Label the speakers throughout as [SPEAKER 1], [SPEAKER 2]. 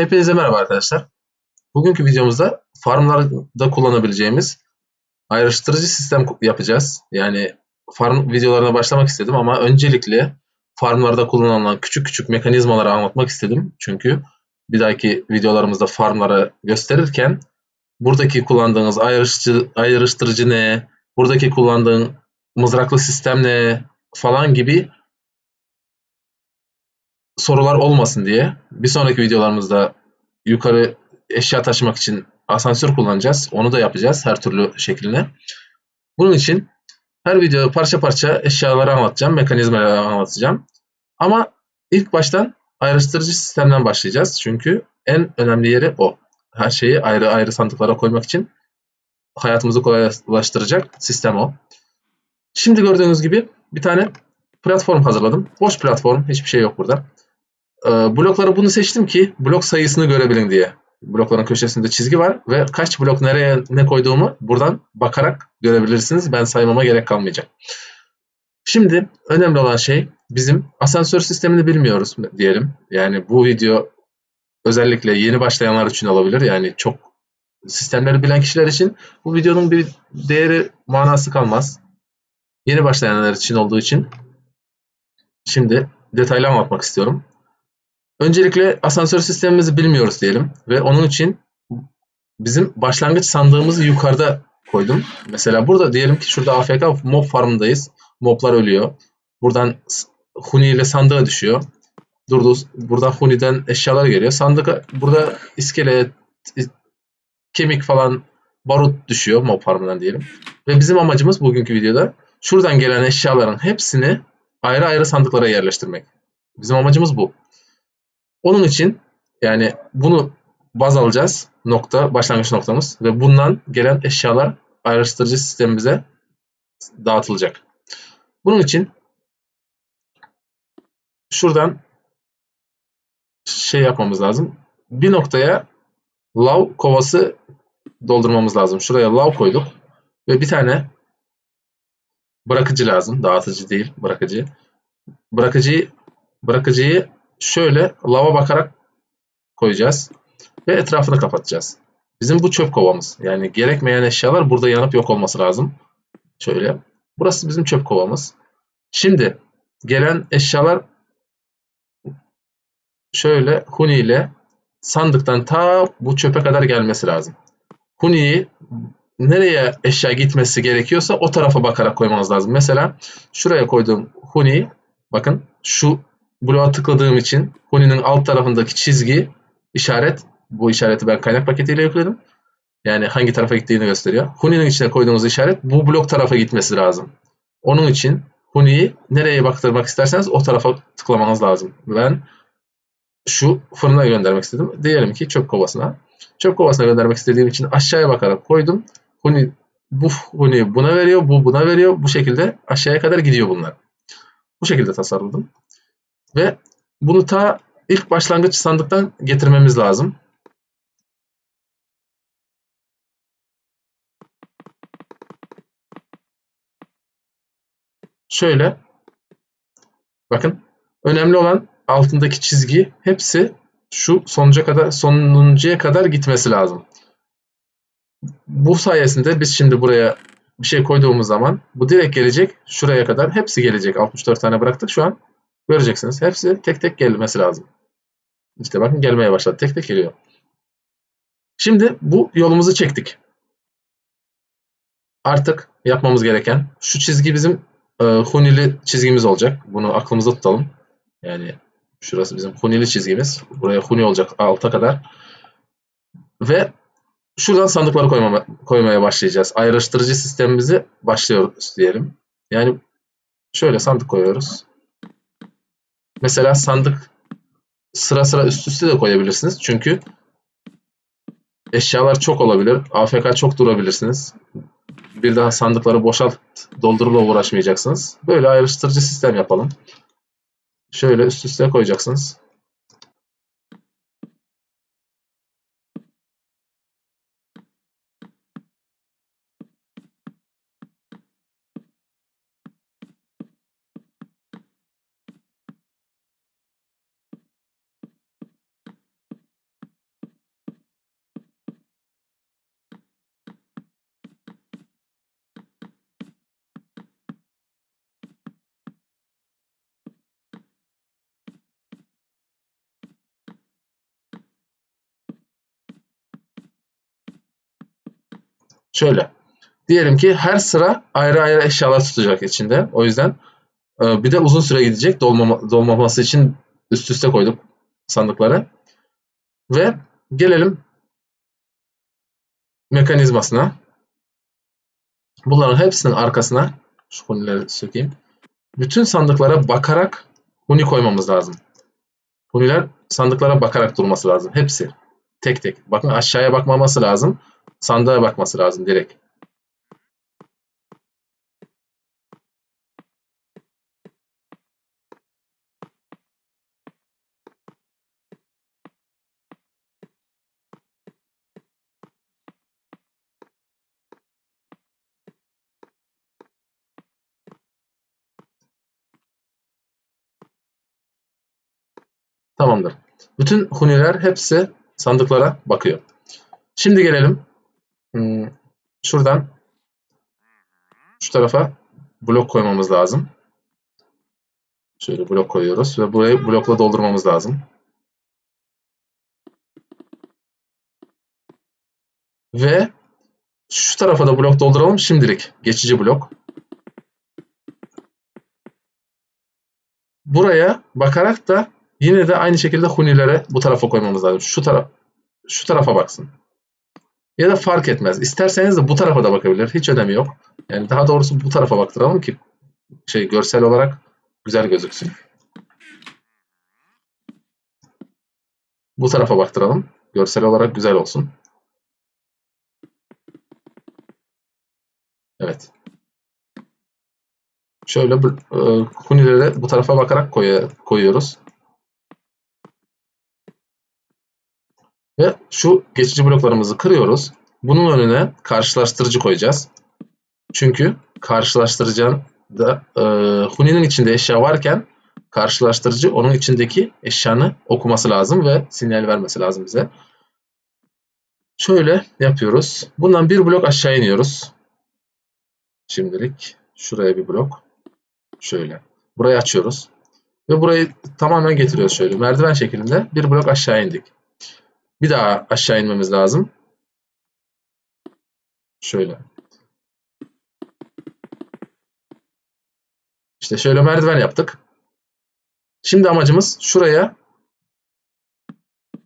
[SPEAKER 1] Hepinize merhaba arkadaşlar. Bugünkü videomuzda farmlarda kullanabileceğimiz ayrıştırıcı sistem yapacağız. Yani farm videolarına başlamak istedim ama öncelikle farmlarda kullanılan küçük küçük mekanizmaları anlatmak istedim. Çünkü bir dahaki videolarımızda farmları gösterirken buradaki kullandığınız ayrıştırıcı, ayrıştırıcı ne, buradaki kullandığın mızraklı sistem ne falan gibi sorular olmasın diye bir sonraki videolarımızda yukarı eşya taşımak için asansör kullanacağız. Onu da yapacağız her türlü şekline. Bunun için her video parça parça eşyaları anlatacağım, mekanizmaları anlatacağım. Ama ilk baştan ayrıştırıcı sistemden başlayacağız. Çünkü en önemli yeri o. Her şeyi ayrı ayrı sandıklara koymak için hayatımızı kolaylaştıracak sistem o. Şimdi gördüğünüz gibi bir tane platform hazırladım. Boş platform, hiçbir şey yok burada. Ee, blokları bunu seçtim ki blok sayısını görebilin diye. Blokların köşesinde çizgi var ve kaç blok nereye ne koyduğumu buradan bakarak görebilirsiniz. Ben saymama gerek kalmayacak. Şimdi önemli olan şey bizim asansör sistemini bilmiyoruz diyelim. Yani bu video özellikle yeni başlayanlar için olabilir. Yani çok sistemleri bilen kişiler için bu videonun bir değeri manası kalmaz. Yeni başlayanlar için olduğu için şimdi detaylı anlatmak istiyorum. Öncelikle asansör sistemimizi bilmiyoruz diyelim ve onun için bizim başlangıç sandığımızı yukarıda koydum. Mesela burada diyelim ki şurada AFK mob farmındayız. Moblar ölüyor. Buradan Huni ile sandığa düşüyor. Durdu. Burada Huni'den eşyalar geliyor. Sandık burada iskelet, kemik falan barut düşüyor mob farmından diyelim. Ve bizim amacımız bugünkü videoda şuradan gelen eşyaların hepsini ayrı ayrı sandıklara yerleştirmek. Bizim amacımız bu. Onun için yani bunu baz alacağız nokta başlangıç noktamız ve bundan gelen eşyalar ayrıştırıcı sistemimize dağıtılacak. Bunun için şuradan şey yapmamız lazım. Bir noktaya lav kovası doldurmamız lazım. Şuraya lav koyduk ve bir tane bırakıcı lazım. Dağıtıcı değil, bırakıcı. Bırakıcıyı bırakıcıyı şöyle lava bakarak koyacağız ve etrafını kapatacağız. Bizim bu çöp kovamız. Yani gerekmeyen eşyalar burada yanıp yok olması lazım. Şöyle. Burası bizim çöp kovamız. Şimdi gelen eşyalar şöyle Huni ile sandıktan ta bu çöpe kadar gelmesi lazım. Huni'yi nereye eşya gitmesi gerekiyorsa o tarafa bakarak koymanız lazım. Mesela şuraya koyduğum Huni bakın şu bloğa tıkladığım için Huni'nin alt tarafındaki çizgi işaret bu işareti ben kaynak paketiyle yükledim. Yani hangi tarafa gittiğini gösteriyor. Huni'nin içine koyduğunuz işaret bu blok tarafa gitmesi lazım. Onun için Huni'yi nereye baktırmak isterseniz o tarafa tıklamanız lazım. Ben şu fırına göndermek istedim. Diyelim ki çöp kovasına. Çöp kovasına göndermek istediğim için aşağıya bakarak koydum. Huni bu Huni buna veriyor, bu buna veriyor. Bu şekilde aşağıya kadar gidiyor bunlar. Bu şekilde tasarladım. Ve bunu ta ilk başlangıç sandıktan getirmemiz lazım. Şöyle. Bakın. Önemli olan altındaki çizgi hepsi şu sonuca kadar sonuncuya kadar gitmesi lazım. Bu sayesinde biz şimdi buraya bir şey koyduğumuz zaman bu direkt gelecek şuraya kadar hepsi gelecek. 64 tane bıraktık şu an. Göreceksiniz. Hepsi tek tek gelmesi lazım. İşte bakın gelmeye başladı. Tek tek geliyor. Şimdi bu yolumuzu çektik. Artık yapmamız gereken şu çizgi bizim e, hunili çizgimiz olacak. Bunu aklımızda tutalım. Yani şurası bizim hunili çizgimiz. Buraya huni olacak alta kadar. Ve şuradan sandıkları koymama, koymaya başlayacağız. Ayrıştırıcı sistemimizi başlıyoruz diyelim. Yani şöyle sandık koyuyoruz. Mesela sandık sıra sıra üst üste de koyabilirsiniz. Çünkü eşyalar çok olabilir. AFK çok durabilirsiniz. Bir daha sandıkları boşalt, doldurula uğraşmayacaksınız. Böyle ayrıştırıcı sistem yapalım. Şöyle üst üste koyacaksınız. Şöyle. Diyelim ki her sıra ayrı ayrı eşyalar tutacak içinde. O yüzden e, bir de uzun süre gidecek dolmama, dolmaması için üst üste koyduk sandıkları. Ve gelelim mekanizmasına. Bunların hepsinin arkasına şu hunileri sökeyim. Bütün sandıklara bakarak huni koymamız lazım. Huniler sandıklara bakarak durması lazım. Hepsi. Tek tek. Bakın aşağıya bakmaması lazım. Sandığa bakması lazım direkt. Tamamdır. Bütün huniler hepsi sandıklara bakıyor. Şimdi gelelim. Hmm, şuradan şu tarafa blok koymamız lazım. Şöyle blok koyuyoruz ve burayı blokla doldurmamız lazım. Ve şu tarafa da blok dolduralım şimdilik. Geçici blok. Buraya bakarak da Yine de aynı şekilde hunilere bu tarafa koymamız lazım. Şu taraf şu tarafa baksın. Ya da fark etmez. İsterseniz de bu tarafa da bakabilir. Hiç önemi yok. Yani daha doğrusu bu tarafa baktıralım ki şey görsel olarak güzel gözüksün. Bu tarafa baktıralım. Görsel olarak güzel olsun. Evet. Şöyle e, hunileri bu tarafa bakarak koy koyuyoruz. Ve şu geçici bloklarımızı kırıyoruz. Bunun önüne karşılaştırıcı koyacağız. Çünkü karşılaştırıcının da e, Huni'nin içinde eşya varken karşılaştırıcı onun içindeki eşyanı okuması lazım ve sinyal vermesi lazım bize. Şöyle yapıyoruz. Bundan bir blok aşağı iniyoruz. Şimdilik şuraya bir blok. Şöyle. Burayı açıyoruz. Ve burayı tamamen getiriyoruz şöyle. Merdiven şeklinde bir blok aşağı indik. Bir daha aşağı inmemiz lazım. Şöyle. İşte şöyle merdiven yaptık. Şimdi amacımız şuraya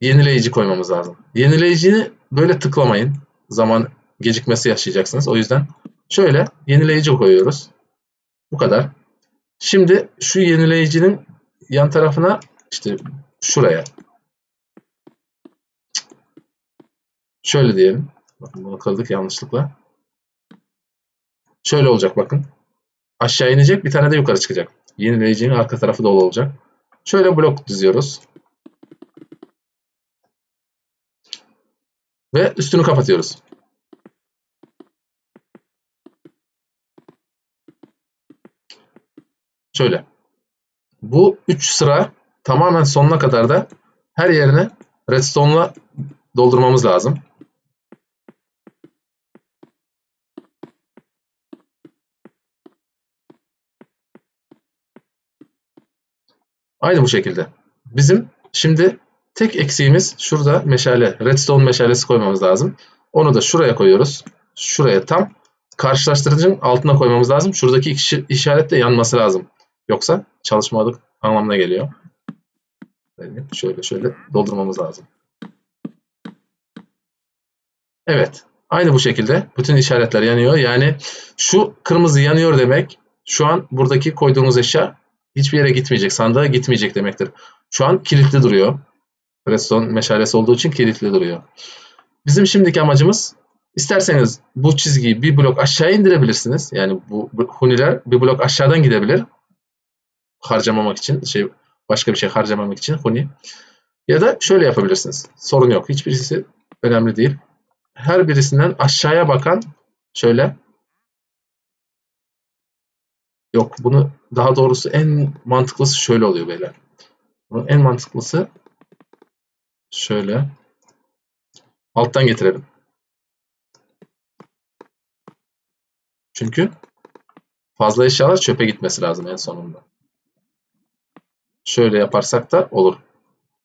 [SPEAKER 1] yenileyici koymamız lazım. Yenileyicini böyle tıklamayın. Zaman gecikmesi yaşayacaksınız. O yüzden şöyle yenileyici koyuyoruz. Bu kadar. Şimdi şu yenileyicinin yan tarafına işte şuraya Şöyle diyelim. Bakın bunu kırdık yanlışlıkla. Şöyle olacak bakın. Aşağı inecek bir tane de yukarı çıkacak. Yenileyicinin arka tarafı dolu olacak. Şöyle blok diziyoruz. Ve üstünü kapatıyoruz. Şöyle. Bu 3 sıra tamamen sonuna kadar da her yerine redstone'la doldurmamız lazım. Aynı bu şekilde. Bizim şimdi tek eksiğimiz şurada meşale, redstone meşalesi koymamız lazım. Onu da şuraya koyuyoruz. Şuraya tam karşılaştırıcının altına koymamız lazım. Şuradaki işaret de yanması lazım. Yoksa çalışmadık anlamına geliyor. Şöyle şöyle doldurmamız lazım. Evet. Aynı bu şekilde bütün işaretler yanıyor. Yani şu kırmızı yanıyor demek şu an buradaki koyduğumuz eşya hiçbir yere gitmeyecek. Sandığa gitmeyecek demektir. Şu an kilitli duruyor. Redstone meşalesi olduğu için kilitli duruyor. Bizim şimdiki amacımız isterseniz bu çizgiyi bir blok aşağı indirebilirsiniz. Yani bu, huniler bir blok aşağıdan gidebilir. Harcamamak için, şey başka bir şey harcamamak için huni. Ya da şöyle yapabilirsiniz. Sorun yok. Hiçbirisi önemli değil. Her birisinden aşağıya bakan şöyle Yok bunu daha doğrusu en mantıklısı şöyle oluyor beyler. Bunun en mantıklısı şöyle alttan getirelim. Çünkü fazla eşyalar çöpe gitmesi lazım en sonunda. Şöyle yaparsak da olur.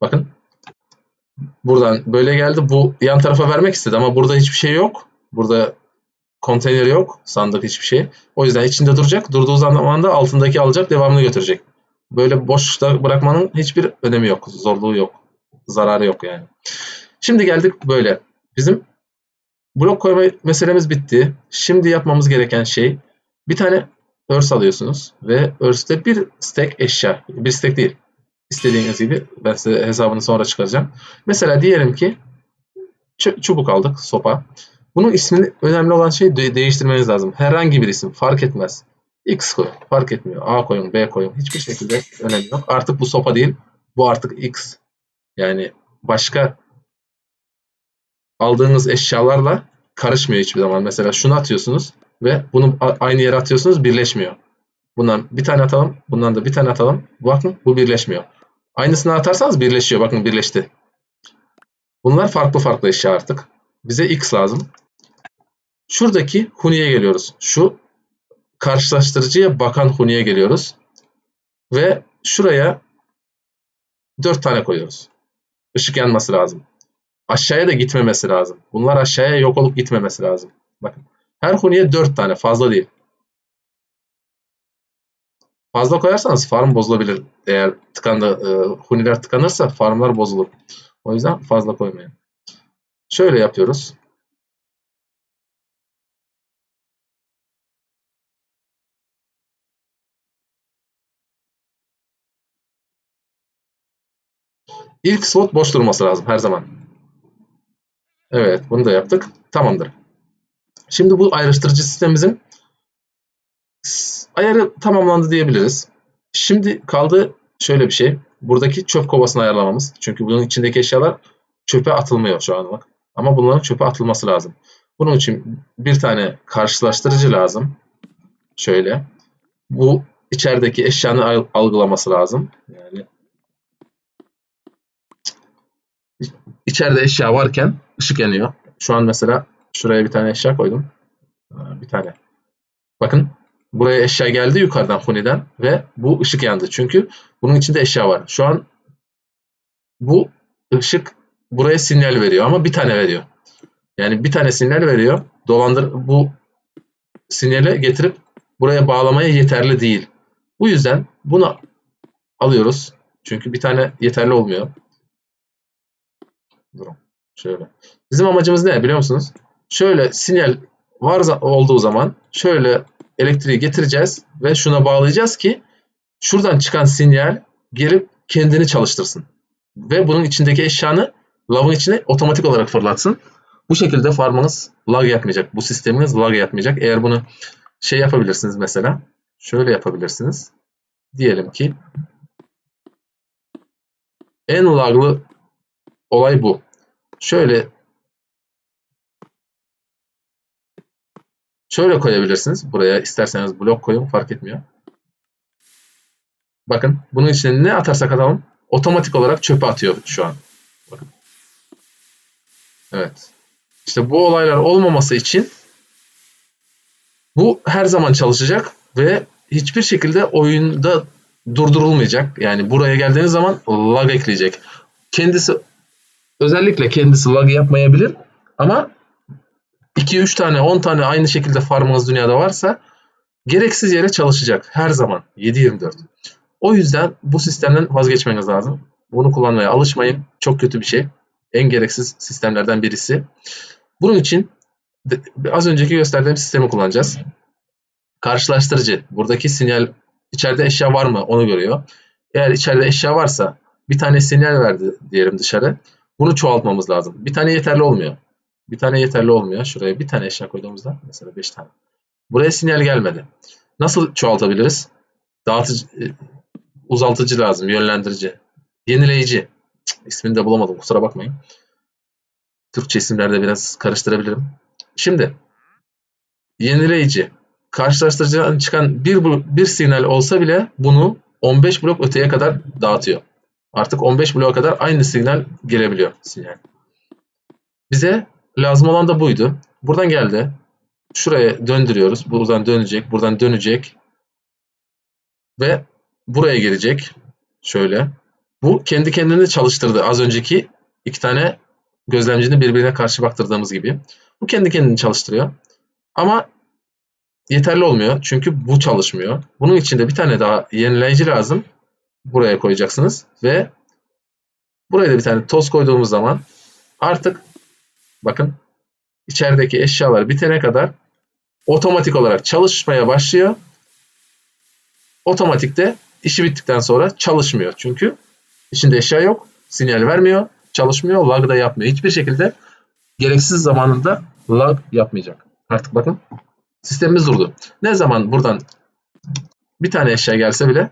[SPEAKER 1] Bakın. Buradan böyle geldi. Bu yan tarafa vermek istedi ama burada hiçbir şey yok. Burada konteyneri yok. Sandık hiçbir şey. O yüzden içinde duracak. Durduğu zaman da altındaki alacak devamını götürecek. Böyle boşta bırakmanın hiçbir önemi yok. Zorluğu yok. Zararı yok yani. Şimdi geldik böyle. Bizim blok koyma meselemiz bitti. Şimdi yapmamız gereken şey bir tane örs alıyorsunuz ve örste bir stack eşya. Bir stack değil. İstediğiniz gibi ben size hesabını sonra çıkaracağım. Mesela diyelim ki çubuk aldık sopa. Bunun ismini önemli olan şey de değiştirmeniz lazım. Herhangi bir isim fark etmez. X koyun fark etmiyor. A koyun B koyun hiçbir şekilde önemi yok. Artık bu sopa değil. Bu artık X. Yani başka aldığınız eşyalarla karışmıyor hiçbir zaman. Mesela şunu atıyorsunuz ve bunu aynı yere atıyorsunuz birleşmiyor. Bundan bir tane atalım. Bundan da bir tane atalım. Bakın bu birleşmiyor. Aynısını atarsanız birleşiyor. Bakın birleşti. Bunlar farklı farklı eşya artık. Bize X lazım. Şuradaki Huni'ye geliyoruz. Şu karşılaştırıcıya bakan Huni'ye geliyoruz. Ve şuraya 4 tane koyuyoruz. Işık yanması lazım. Aşağıya da gitmemesi lazım. Bunlar aşağıya yok olup gitmemesi lazım. Bakın. Her Huni'ye 4 tane. Fazla değil. Fazla koyarsanız farm bozulabilir. Eğer tıkandı, e, huniler tıkanırsa farmlar bozulur. O yüzden fazla koymayın. Şöyle yapıyoruz. İlk slot boş durması lazım her zaman. Evet bunu da yaptık. Tamamdır. Şimdi bu ayrıştırıcı sistemimizin ayarı tamamlandı diyebiliriz. Şimdi kaldı şöyle bir şey. Buradaki çöp kovasını ayarlamamız. Çünkü bunun içindeki eşyalar çöpe atılmıyor şu anlık. Ama bunların çöpe atılması lazım. Bunun için bir tane karşılaştırıcı lazım. Şöyle. Bu içerideki eşyanı algılaması lazım. Yani içeride eşya varken ışık yanıyor. Şu an mesela şuraya bir tane eşya koydum. Bir tane. Bakın buraya eşya geldi yukarıdan Huni'den ve bu ışık yandı. Çünkü bunun içinde eşya var. Şu an bu ışık buraya sinyal veriyor ama bir tane veriyor. Yani bir tane sinyal veriyor. Dolandır bu sinyali getirip buraya bağlamaya yeterli değil. Bu yüzden bunu alıyoruz. Çünkü bir tane yeterli olmuyor. Durun. Şöyle. Bizim amacımız ne biliyor musunuz? Şöyle sinyal var olduğu zaman şöyle elektriği getireceğiz ve şuna bağlayacağız ki şuradan çıkan sinyal gelip kendini çalıştırsın. Ve bunun içindeki eşyanı lavın içine otomatik olarak fırlatsın. Bu şekilde farmınız lag yapmayacak. Bu sisteminiz lag yapmayacak. Eğer bunu şey yapabilirsiniz mesela. Şöyle yapabilirsiniz. Diyelim ki en laglı olay bu. Şöyle şöyle koyabilirsiniz. Buraya isterseniz blok koyun fark etmiyor. Bakın bunun içine ne atarsak atalım otomatik olarak çöpe atıyor şu an. Evet. İşte bu olaylar olmaması için bu her zaman çalışacak ve hiçbir şekilde oyunda durdurulmayacak. Yani buraya geldiğiniz zaman lag ekleyecek. Kendisi özellikle kendisi lag yapmayabilir ama 2-3 tane 10 tane aynı şekilde farmınız dünyada varsa gereksiz yere çalışacak her zaman 7-24. O yüzden bu sistemden vazgeçmeniz lazım. Bunu kullanmaya alışmayın. Çok kötü bir şey. En gereksiz sistemlerden birisi. Bunun için az önceki gösterdiğim sistemi kullanacağız. Karşılaştırıcı. Buradaki sinyal içeride eşya var mı onu görüyor. Eğer içeride eşya varsa bir tane sinyal verdi diyelim dışarı. Bunu çoğaltmamız lazım. Bir tane yeterli olmuyor. Bir tane yeterli olmuyor. Şuraya bir tane eşya koyduğumuzda mesela 5 tane. Buraya sinyal gelmedi. Nasıl çoğaltabiliriz? Dağıtıcı, e, uzaltıcı lazım, yönlendirici. Yenileyici. İsmini de bulamadım kusura bakmayın. Türkçe isimlerde biraz karıştırabilirim. Şimdi yenileyici. Karşılaştırıcıdan çıkan bir, bir sinyal olsa bile bunu 15 blok öteye kadar dağıtıyor. Artık 15 bloğa kadar aynı sinyal gelebiliyor sinyal. Bize lazım olan da buydu. Buradan geldi. Şuraya döndürüyoruz. Buradan dönecek, buradan dönecek. Ve buraya gelecek. Şöyle. Bu kendi kendini çalıştırdı. Az önceki iki tane gözlemcini birbirine karşı baktırdığımız gibi. Bu kendi kendini çalıştırıyor. Ama yeterli olmuyor. Çünkü bu çalışmıyor. Bunun için de bir tane daha yenileyici lazım. Buraya koyacaksınız ve buraya da bir tane toz koyduğumuz zaman artık bakın içerideki eşyalar bitene kadar otomatik olarak çalışmaya başlıyor. Otomatikte işi bittikten sonra çalışmıyor. Çünkü içinde eşya yok, sinyal vermiyor, çalışmıyor, lag da yapmıyor. Hiçbir şekilde gereksiz zamanında lag yapmayacak. Artık bakın sistemimiz durdu. Ne zaman buradan bir tane eşya gelse bile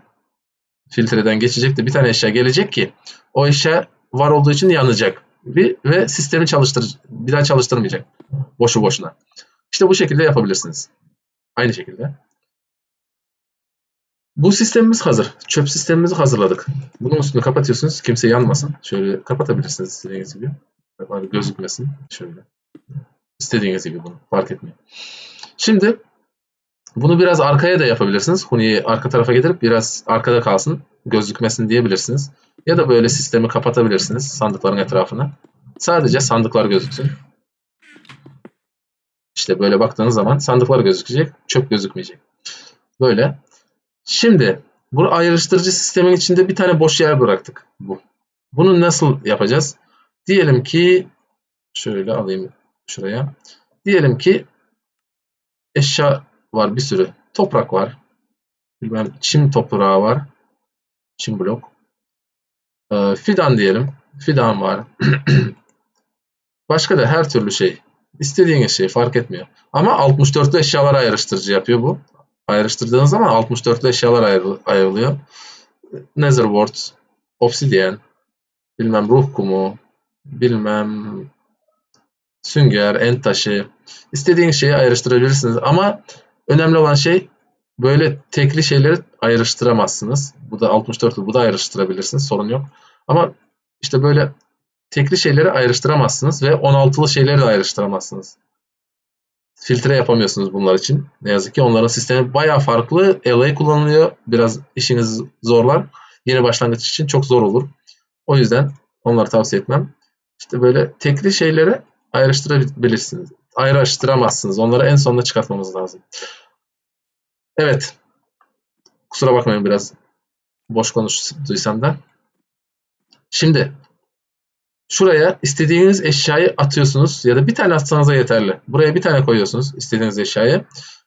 [SPEAKER 1] filtreden geçecek de bir tane eşya gelecek ki o eşya var olduğu için yanacak. Bir, ve sistemi çalıştır bir daha çalıştırmayacak. Boşu boşuna. İşte bu şekilde yapabilirsiniz. Aynı şekilde. Bu sistemimiz hazır. Çöp sistemimizi hazırladık. Bunun üstünü kapatıyorsunuz. Kimse yanmasın. Şöyle kapatabilirsiniz istediğiniz gibi. Hani gözükmesin. Şöyle. İstediğiniz gibi bunu. Fark etmiyor. Şimdi bunu biraz arkaya da yapabilirsiniz. Huni'yi arka tarafa getirip biraz arkada kalsın. Gözükmesin diyebilirsiniz. Ya da böyle sistemi kapatabilirsiniz sandıkların etrafına. Sadece sandıklar gözüksün. İşte böyle baktığınız zaman sandıklar gözükecek, çöp gözükmeyecek. Böyle. Şimdi bu ayrıştırıcı sistemin içinde bir tane boş yer bıraktık. Bu. Bunu nasıl yapacağız? Diyelim ki şöyle alayım şuraya. Diyelim ki eşya var bir sürü. Toprak var. Bilmem çim toprağı var. Çim blok. Ee, fidan diyelim. Fidan var. Başka da her türlü şey. İstediğiniz şey fark etmiyor. Ama 64'lü eşyalar ayrıştırıcı yapıyor bu. Ayrıştırdığınız zaman 64'lü eşyalar ayrı, ayrılıyor. Netherwort, Obsidian, bilmem ruh kumu, bilmem sünger, en taşı. İstediğiniz şeyi ayrıştırabilirsiniz. Ama önemli olan şey böyle tekli şeyleri ayrıştıramazsınız. Bu da 64'lü, bu da ayrıştırabilirsiniz. Sorun yok. Ama işte böyle tekli şeyleri ayrıştıramazsınız ve 16'lı şeyleri de ayrıştıramazsınız. Filtre yapamıyorsunuz bunlar için. Ne yazık ki onların sistemi bayağı farklı. LA kullanılıyor. Biraz işiniz zorlar. Yeni başlangıç için çok zor olur. O yüzden onları tavsiye etmem. İşte böyle tekli şeyleri ayrıştırabilirsiniz. Ayrıştıramazsınız. Onları en sonunda çıkartmamız lazım. Evet. Kusura bakmayın biraz boş konuştuysam da. Şimdi Şuraya istediğiniz eşyayı atıyorsunuz ya da bir tane atsanız da yeterli. Buraya bir tane koyuyorsunuz istediğiniz eşyayı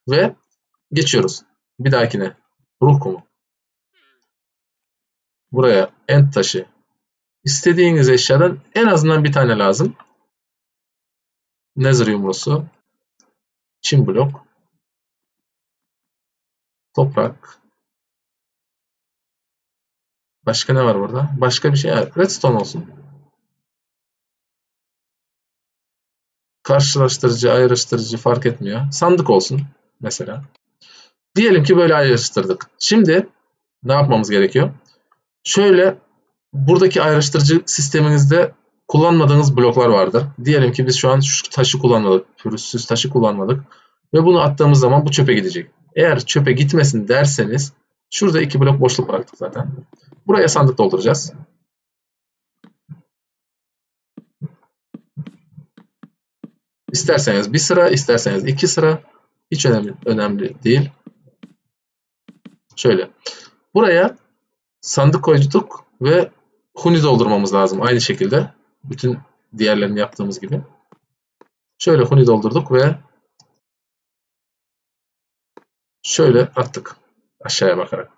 [SPEAKER 1] ve geçiyoruz. Bir dahakine ruh kumu. Buraya end taşı. İstediğiniz eşyadan en azından bir tane lazım. Nether yumrusu. Çim blok. Toprak. Başka ne var burada? Başka bir şey. Redstone olsun. Karşılaştırıcı, ayrıştırıcı fark etmiyor. Sandık olsun mesela. Diyelim ki böyle ayrıştırdık. Şimdi ne yapmamız gerekiyor? Şöyle buradaki ayrıştırıcı sisteminizde kullanmadığınız bloklar vardır. Diyelim ki biz şu an şu taşı kullanmadık. Pürüzsüz taşı kullanmadık. Ve bunu attığımız zaman bu çöpe gidecek. Eğer çöpe gitmesin derseniz şurada iki blok boşluk bıraktık zaten. Buraya sandık dolduracağız. İsterseniz bir sıra, isterseniz iki sıra. Hiç önemli, önemli değil. Şöyle. Buraya sandık koyduk ve huni doldurmamız lazım. Aynı şekilde. Bütün diğerlerini yaptığımız gibi. Şöyle huni doldurduk ve şöyle attık aşağıya bakarak.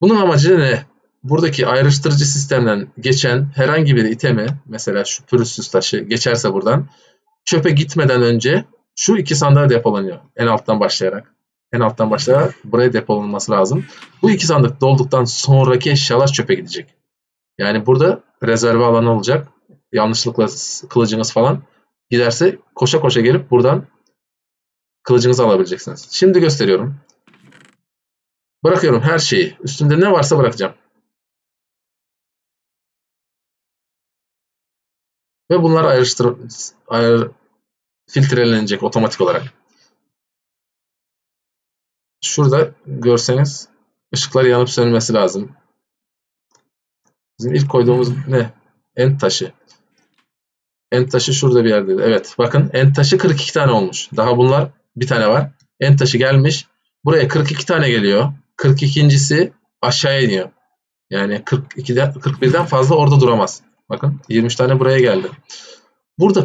[SPEAKER 1] Bunun amacı ne? Buradaki ayrıştırıcı sistemden geçen herhangi bir itemi, mesela şu pürüzsüz taşı geçerse buradan çöpe gitmeden önce şu iki sandığa depolanıyor. En alttan başlayarak. En alttan başlayarak buraya depolanması lazım. Bu iki sandık dolduktan sonraki eşyalar çöpe gidecek. Yani burada rezerve alanı olacak. Yanlışlıkla kılıcınız falan giderse koşa koşa gelip buradan kılıcınızı alabileceksiniz. Şimdi gösteriyorum. Bırakıyorum her şeyi. Üstünde ne varsa bırakacağım. Ve bunlar ayrıştır ayır, filtrelenecek otomatik olarak. Şurada görseniz ışıklar yanıp sönmesi lazım. Bizim ilk koyduğumuz ne? End taşı. End taşı şurada bir yerdeydi. Evet bakın end taşı 42 tane olmuş. Daha bunlar bir tane var. En taşı gelmiş. Buraya 42 tane geliyor. 42.si aşağıya iniyor. Yani 42'den 41'den fazla orada duramaz. Bakın 23 tane buraya geldi. Burada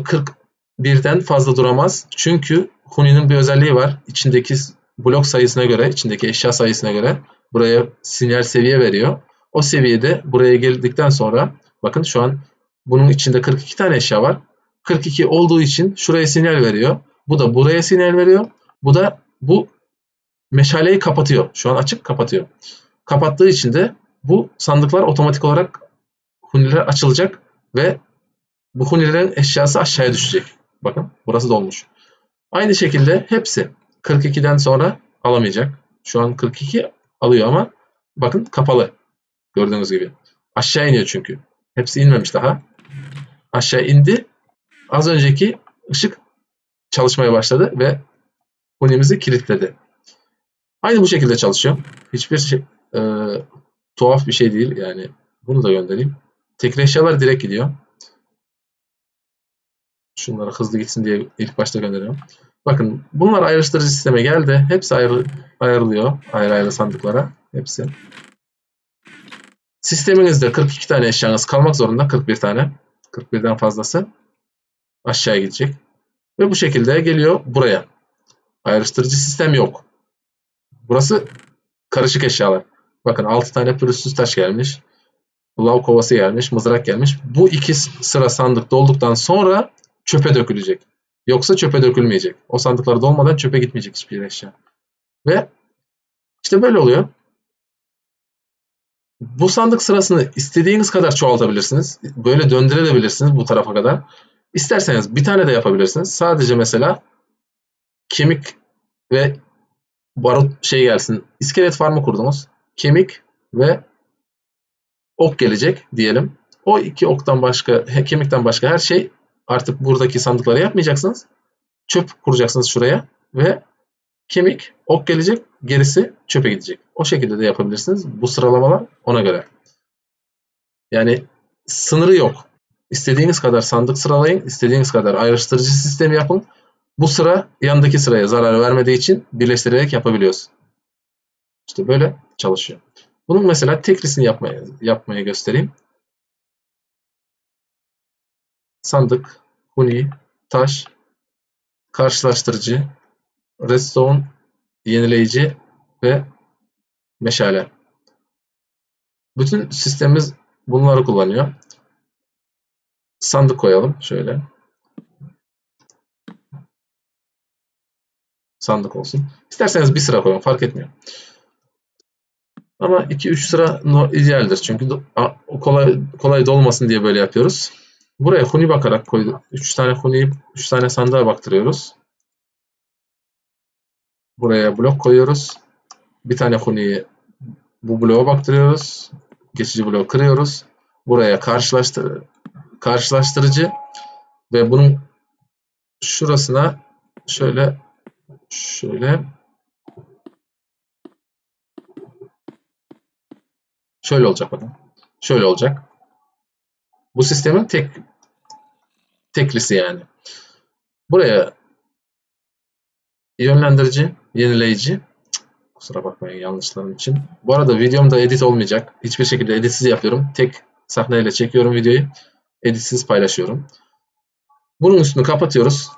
[SPEAKER 1] 41'den fazla duramaz. Çünkü Huni'nin bir özelliği var. İçindeki blok sayısına göre, içindeki eşya sayısına göre buraya sinyal seviye veriyor. O seviyede buraya geldikten sonra bakın şu an bunun içinde 42 tane eşya var. 42 olduğu için şuraya sinyal veriyor. Bu da buraya sinyal veriyor. Bu da bu meşaleyi kapatıyor. Şu an açık kapatıyor. Kapattığı için de bu sandıklar otomatik olarak huniler açılacak ve bu hunilerin eşyası aşağıya düşecek. Bakın burası dolmuş. Aynı şekilde hepsi 42'den sonra alamayacak. Şu an 42 alıyor ama bakın kapalı. Gördüğünüz gibi. Aşağı iniyor çünkü. Hepsi inmemiş daha. Aşağı indi. Az önceki ışık çalışmaya başladı ve hunimizi kilitledi. Aynı bu şekilde çalışıyor. Hiçbir şey, e, tuhaf bir şey değil. Yani bunu da göndereyim. Tekli eşyalar direkt gidiyor. Şunları hızlı gitsin diye ilk başta gönderiyorum. Bakın bunlar ayrıştırıcı sisteme geldi. Hepsi ayrı, ayrılıyor. Ayrı ayrı sandıklara. Hepsi. Sisteminizde 42 tane eşyanız kalmak zorunda. 41 tane. 41'den fazlası. Aşağıya gidecek. Ve bu şekilde geliyor buraya. Ayrıştırıcı sistem yok. Burası karışık eşyalar. Bakın 6 tane pürüzsüz taş gelmiş. Lav kovası gelmiş. Mızrak gelmiş. Bu iki sıra sandık dolduktan sonra çöpe dökülecek. Yoksa çöpe dökülmeyecek. O sandıklar dolmadan çöpe gitmeyecek hiçbir eşya. Ve işte böyle oluyor. Bu sandık sırasını istediğiniz kadar çoğaltabilirsiniz. Böyle döndürebilirsiniz bu tarafa kadar. İsterseniz bir tane de yapabilirsiniz. Sadece mesela kemik ve barut şey gelsin. İskelet farmı kurdunuz. Kemik ve ok gelecek diyelim. O iki oktan başka, kemikten başka her şey artık buradaki sandıkları yapmayacaksınız. Çöp kuracaksınız şuraya ve kemik, ok gelecek, gerisi çöpe gidecek. O şekilde de yapabilirsiniz. Bu sıralamalar ona göre. Yani sınırı yok. İstediğiniz kadar sandık sıralayın, istediğiniz kadar ayrıştırıcı sistemi yapın. Bu sıra yandaki sıraya zarar vermediği için birleştirerek yapabiliyoruz. İşte böyle çalışıyor. Bunun mesela teklisini yapmaya, yapmaya göstereyim. Sandık, huni, taş, karşılaştırıcı, redstone, yenileyici ve meşale. Bütün sistemimiz bunları kullanıyor. Sandık koyalım şöyle. Sandık olsun. İsterseniz bir sıra koyun fark etmiyor. Ama 2-3 sıra idealdir. Çünkü kolay kolay dolmasın diye böyle yapıyoruz. Buraya huni bakarak koyduk. 3 tane huni, 3 tane sandığa baktırıyoruz. Buraya blok koyuyoruz. Bir tane huniyi bu bloğa baktırıyoruz. Geçici bloğu kırıyoruz. Buraya karşılaştır karşılaştırıcı ve bunun şurasına şöyle şöyle şöyle olacak bakın. Şöyle olacak. Bu sistemin tek teklisi yani. Buraya yönlendirici, yenileyici kusura bakmayın yanlışlarım için. Bu arada videomda edit olmayacak. Hiçbir şekilde editsiz yapıyorum. Tek sahneyle çekiyorum videoyu. Editsiz paylaşıyorum. Bunun üstünü kapatıyoruz.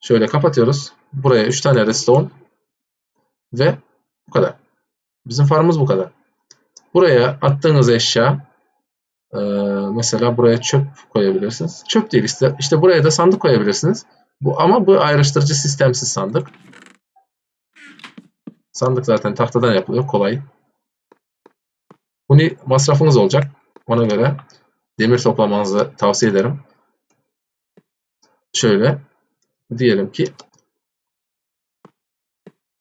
[SPEAKER 1] Şöyle kapatıyoruz. Buraya 3 tane redstone ve bu kadar. Bizim farmımız bu kadar. Buraya attığınız eşya ee, mesela buraya çöp koyabilirsiniz. Çöp değil işte. İşte buraya da sandık koyabilirsiniz. Bu ama bu ayrıştırıcı sistemsiz sandık. Sandık zaten tahtadan yapılıyor. Kolay. Bunu masrafınız olacak. Ona göre demir toplamanızı tavsiye ederim. Şöyle diyelim ki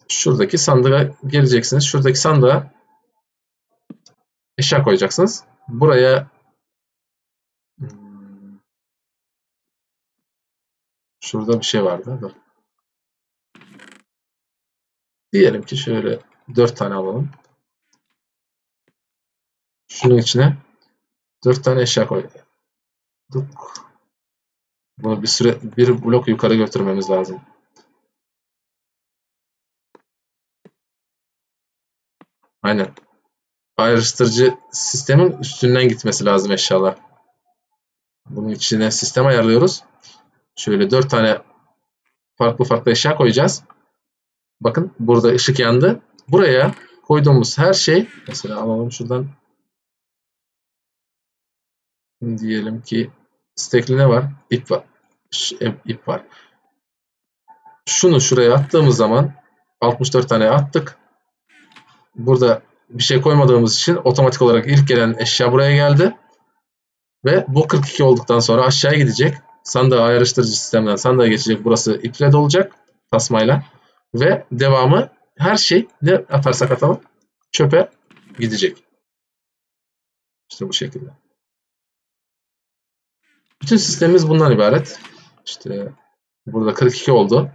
[SPEAKER 1] şuradaki sandığa geleceksiniz. Şuradaki sandığa eşya koyacaksınız. Buraya Şurada bir şey vardı. Dur. Diyelim ki şöyle 4 tane alalım. Şunun içine 4 tane eşya koyduk. Bunu bir süre bir blok yukarı götürmemiz lazım. Aynen. Ayrıştırıcı sistemin üstünden gitmesi lazım eşyalar. Bunun içine sistem ayarlıyoruz. Şöyle 4 tane farklı farklı eşya koyacağız. Bakın burada ışık yandı. Buraya koyduğumuz her şey mesela alalım şuradan diyelim ki stekli ne var? İp var. E, ip var. Şunu şuraya attığımız zaman 64 tane attık. Burada bir şey koymadığımız için otomatik olarak ilk gelen eşya buraya geldi. Ve bu 42 olduktan sonra aşağıya gidecek. Sandığa ayrıştırıcı sistemden sandığa geçecek. Burası iple dolacak tasmayla. Ve devamı her şey ne atarsak atalım çöpe gidecek. İşte bu şekilde. Bütün sistemimiz bundan ibaret. İşte burada 42 oldu.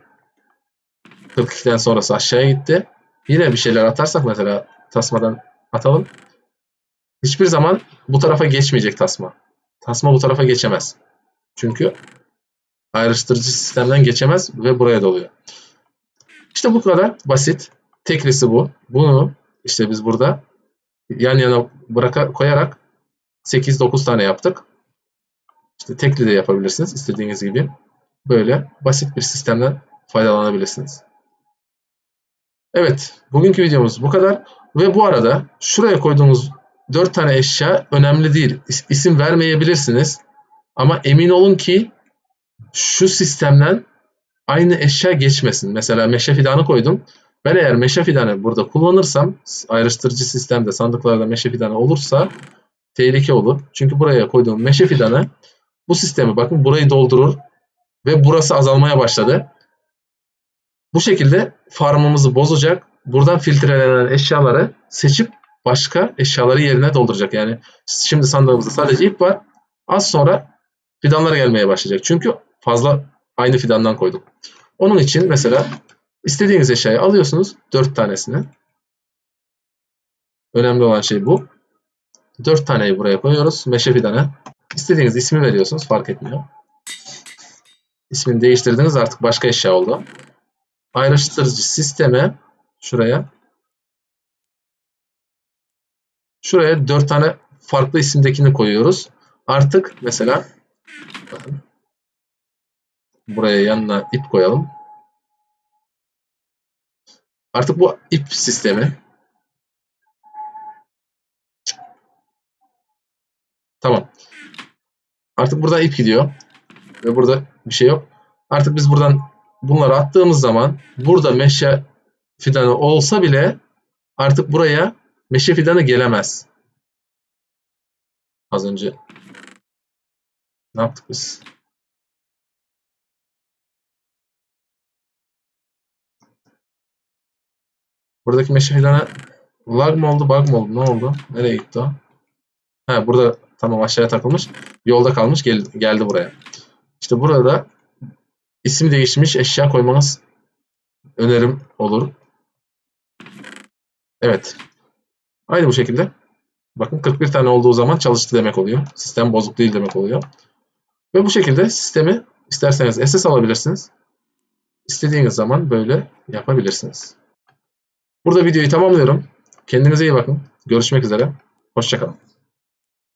[SPEAKER 1] 42'den sonrası aşağıya gitti. Yine bir şeyler atarsak mesela tasmadan atalım. Hiçbir zaman bu tarafa geçmeyecek tasma. Tasma bu tarafa geçemez. Çünkü ayrıştırıcı sistemden geçemez ve buraya doluyor. İşte bu kadar basit. Teklisi bu. Bunu işte biz burada yan yana bıraka koyarak 8-9 tane yaptık. İşte tekli de yapabilirsiniz istediğiniz gibi. Böyle basit bir sistemden faydalanabilirsiniz. Evet, bugünkü videomuz bu kadar. Ve bu arada şuraya koyduğumuz 4 tane eşya önemli değil. İs- İsim vermeyebilirsiniz. Ama emin olun ki şu sistemden aynı eşya geçmesin. Mesela meşe fidanı koydum. Ben eğer meşe fidanı burada kullanırsam ayrıştırıcı sistemde sandıklarda meşe fidanı olursa tehlike olur. Çünkü buraya koyduğum meşe fidanı bu sistemi bakın burayı doldurur ve burası azalmaya başladı. Bu şekilde farmımızı bozacak. Buradan filtrelenen eşyaları seçip başka eşyaları yerine dolduracak. Yani şimdi sandığımızda sadece ip var. Az sonra fidanlar gelmeye başlayacak. Çünkü fazla aynı fidandan koyduk. Onun için mesela istediğiniz eşyayı alıyorsunuz. 4 tanesini. Önemli olan şey bu. 4 taneyi buraya koyuyoruz. Meşe fidanı. İstediğiniz ismi veriyorsunuz. Fark etmiyor. İsmini değiştirdiniz artık başka eşya oldu. Ayrıştırıcı sisteme şuraya şuraya 4 tane farklı isimdekini koyuyoruz. Artık mesela buraya yanına ip koyalım. Artık bu ip sistemi. Tamam. Artık buradan ip gidiyor. Ve burada bir şey yok. Artık biz buradan bunları attığımız zaman burada meşe fidanı olsa bile artık buraya meşe fidanı gelemez. Az önce ne yaptık biz? Buradaki meşe fidanı lag mı oldu, bug mı oldu, ne oldu? Nereye gitti o? Ha burada tamam aşağıya takılmış. Yolda kalmış gel, geldi buraya. İşte burada isim değişmiş eşya koymanız önerim olur. Evet. Aynı bu şekilde. Bakın 41 tane olduğu zaman çalıştı demek oluyor. Sistem bozuk değil demek oluyor. Ve bu şekilde sistemi isterseniz SS alabilirsiniz. İstediğiniz zaman böyle yapabilirsiniz. Burada videoyu tamamlıyorum. Kendinize iyi bakın. Görüşmek üzere. Hoşçakalın.